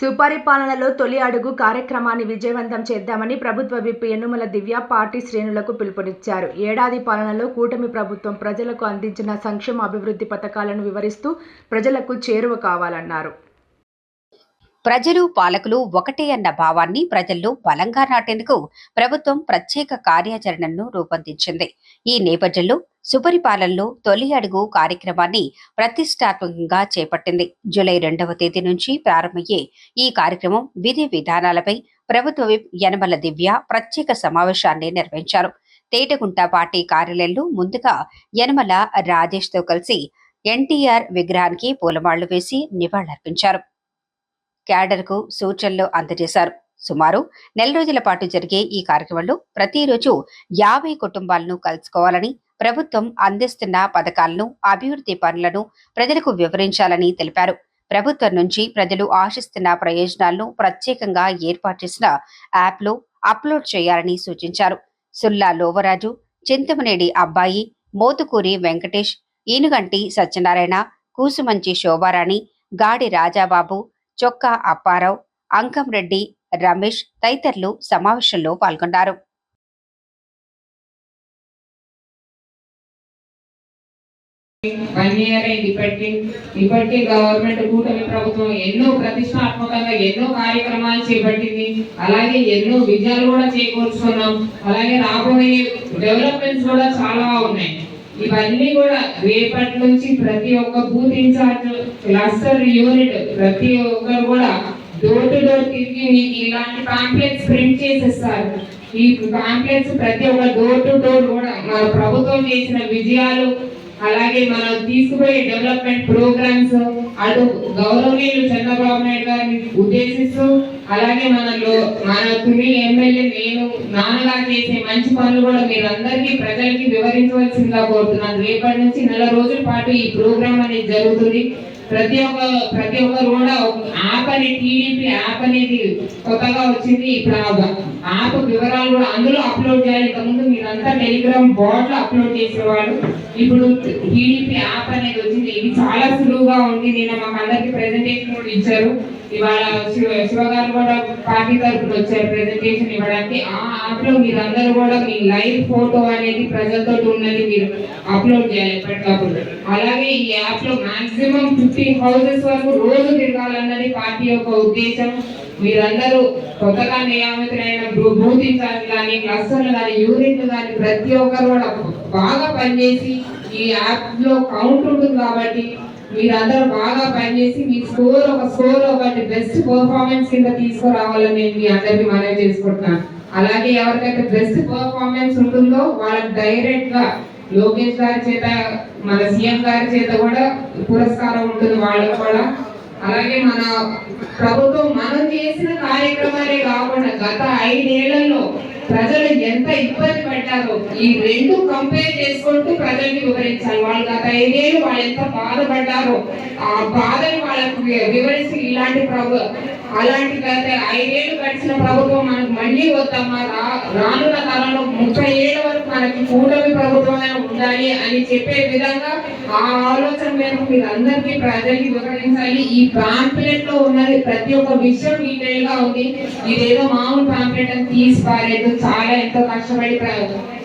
సుపరిపాలనలో తొలి అడుగు కార్యక్రమాన్ని విజయవంతం చేద్దామని ప్రభుత్వ విప్ యనుమల దివ్య పార్టీ శ్రేణులకు పిలుపునిచ్చారు. ఏడాది పాలనలో కూటమి ప్రభుత్వం ప్రజలకు అందించిన సంక్షేమ అభివృద్ధి పథకాలను వివరిస్తూ ప్రజలకు చేరువ కావాలన్నారు. ప్రజలు పాలకులు ఒకటే అన్న భావాన్ని ప్రజల్లో బలంగా నాటేందుకు ప్రభుత్వం ప్రత్యేక కార్యాచరణను రూపొందించింది. ఈ నేపథ్యంలో సుపరిపాలనలో తొలి అడుగు కార్యక్రమాన్ని ప్రతిష్టాత్మకంగా చేపట్టింది. జూలై రెండవ తేదీ నుంచి ప్రారంభమయ్యే ఈ కార్యక్రమం విధి విధానాలపై ప్రభుత్వ విప్ యనమల దివ్య ప్రత్యేక సమావేశాన్ని నిర్వహించారు. తేటగుంట పార్టీ కార్యాలయంలో ముందుగా యనమల రాజేష్తో కలిసి ఎన్టీఆర్ విగ్రహానికి పూలమాళ్ళు వేసి నివాళులర్పించారు. క్యాడర్కు సూచనలు అందజేశారు. సుమారు నెల రోజుల పాటు జరిగే ఈ కార్యక్రమంలో ప్రతిరోజు యాభై కుటుంబాలను కలుసుకోవాలని ప్రభుత్వం అందిస్తున్న పథకాలను అభివృద్ధి పనులను ప్రజలకు వివరించాలని తెలిపారు. ప్రభుత్వం నుంచి ప్రజలు ఆశిస్తున్న ప్రయోజనాలను ప్రత్యేకంగా ఏర్పాటు చేసిన యాప్లో అప్లోడ్ చేయాలని సూచించారు. సుల్లా లోవరాజు చింతమనేడి అబ్బాయి మోతుకూరి వెంకటేష్ ఈనుగంటి సత్యనారాయణ కూసుమంచి శోభారాణి గాడి రాజాబాబు చొక్కా అప్పారావు అంకంరెడ్డి రమేష్ తదితరులు సమావేశంలో పాల్గొన్నారు. వన్ ఇయర్ అయింది ఇప్పటికి ఇప్పటికీ గవర్నమెంట్ కూటమి ప్రభుత్వం ఎన్నో ప్రతిష్టాత్మకంగా ఎన్నో కార్యక్రమాలు చేపట్టింది. అలాగే ఎన్నో విజయాలు కూడా చేకూర్చుకున్నాం అలాగే రాబోయే డెవలప్మెంట్స్ కూడా చాలా ఉన్నాయి. ఇవన్నీ కూడా రేపటి నుంచి ప్రతి ఒక్క బూత్ ఇన్ఛార్జ్ క్లస్టర్ యూనిట్ ప్రతి ఒక్కరు కూడా డోర్ టు డోర్ తిరిగి మీకు ఇలాంటి పాంప్లెట్స్ ప్రింట్ చేసేస్తారు. ఈ కాంప్లెక్స్ ప్రతి ఒక్క డోర్ టు డోర్ కూడా మన ప్రభుత్వం చేసిన విజయాలు అలాగే మనం తీసుకుపోయే డెవలప్మెంట్ ప్రోగ్రామ్స్ అటు గౌరవనీయులు చంద్రబాబు నాయుడు గారిని ఉద్దేశిస్తూ అలాగే మనలో మన తుని ఎమ్మెల్యే నేను నాన్నగా చేసే మంచి పనులు కూడా మీరందరికీ ప్రజలకి వివరించవలసిందిగా కోరుతున్నాను. రేపటి నుంచి నెల రోజుల పాటు ఈ ప్రోగ్రామ్ అనేది జరుగుతుంది. ప్రతి ఒక్క ప్రతి ఒక్కరు కూడా ఆపని టీడీపీ యాప్ అనేది కొత్తగా వచ్చింది ఇప్పుడు యాప్ వివరాలు కూడా అందులో అప్లోడ్ చేయాలి. ఇంతకుముందు మీరంతా టెలిగ్రామ్ బాట్లో అప్లోడ్ చేసేవాళ్ళు. ఇప్పుడు టీడీపీ యాప్ అనేది వచ్చింది. ఇది చాలా సులువుగా ఉంది. నేను మాకు అందరికి ప్రెజెంటేషన్ కూడా ఇచ్చారు. ఇవాళ శివ గారు కూడా పార్టీ తరఫున వచ్చారు ప్రెజెంటేషన్ ఇవ్వడానికి. ఆ యాప్లో మీరందరూ కూడా మీ లైవ్ ఫోటో అనేది ప్రజలతో ఉన్నది మీరు అప్లోడ్ చేయాలి ఎప్పటికప్పుడు. అలాగే ఈ యాప్లో మాక్సిమం ఫిఫ్టీన్ హౌసెస్ వరకు రోజు తిరగాలన్నది పార్టీ యొక్క ఉద్దేశం. మీరందరూ కొత్తగా నియామితులైన బూ- కానీ క్లస్టర్లు కానీ యూనిట్లు కానీ ప్రతి ఒక్కరు కూడా బాగా పనిచేసి ఈ యాప్లో కౌంట్ ఉంటుంది కాబట్టి మీరందరూ బాగా పనిచేసి మీ స్కోర్ ఒక స్కోర్ ఒకటి బెస్ట్ పర్ఫార్మెన్స్ కింద తీసుకురావాలని నేను మీ అందరికీ మనవి చేసుకుంటున్నాను. అలాగే ఎవరికైతే బెస్ట్ పర్ఫార్మెన్స్ ఉంటుందో వాళ్ళకి డైరెక్ట్గా లోకేష్ గారి చేత మన సీఎం గారి చేత కూడా పురస్కారం ఉంటుంది వాళ్ళకు కూడా. అలాగే మన ప్రభుత్వం మన చేసిన కార్యక్రమాలే కాకుండా గత ఐదేళ్ళలో ప్రజలు ఎంత ఇబ్బంది పడ్డారో ఈ రెండు కంపేర్ చేసుకుంటూ ప్రజల్ని వివరించాలి. వాళ్ళు గత ఐదేళ్ళు వాళ్ళు ఎంత బాధపడ్డారో ఆ బాధని వాళ్ళకు వి- వివరిస్తూ ఇలాంటి ప్రభు అలాంటి గత ఐదేళ్ళు గడిచిన ప్రభుత్వం మనకు మళ్ళీ వద్దమ్మా. రా రానున్న కాలంలో ముప్పై ఏళ్ళ వరకు మనకి కూటమి ప్రభుత్వమే ఉండాలి అని చెప్పే విధంగా ఆ ఆలోచన మేరకు మీరు అందరికీ ప్రజల్ని వివరించాలి. ఈ పాంప్లెట్లో ఉన్నది ప్రతి ఒక్క విషయం డీటెయిల్గా ఉంది. ఇదేదో మామూలు పాంప్లెట్ అని తీసి పారేది చాలా ఎంతో కష్టపడి ప్ర-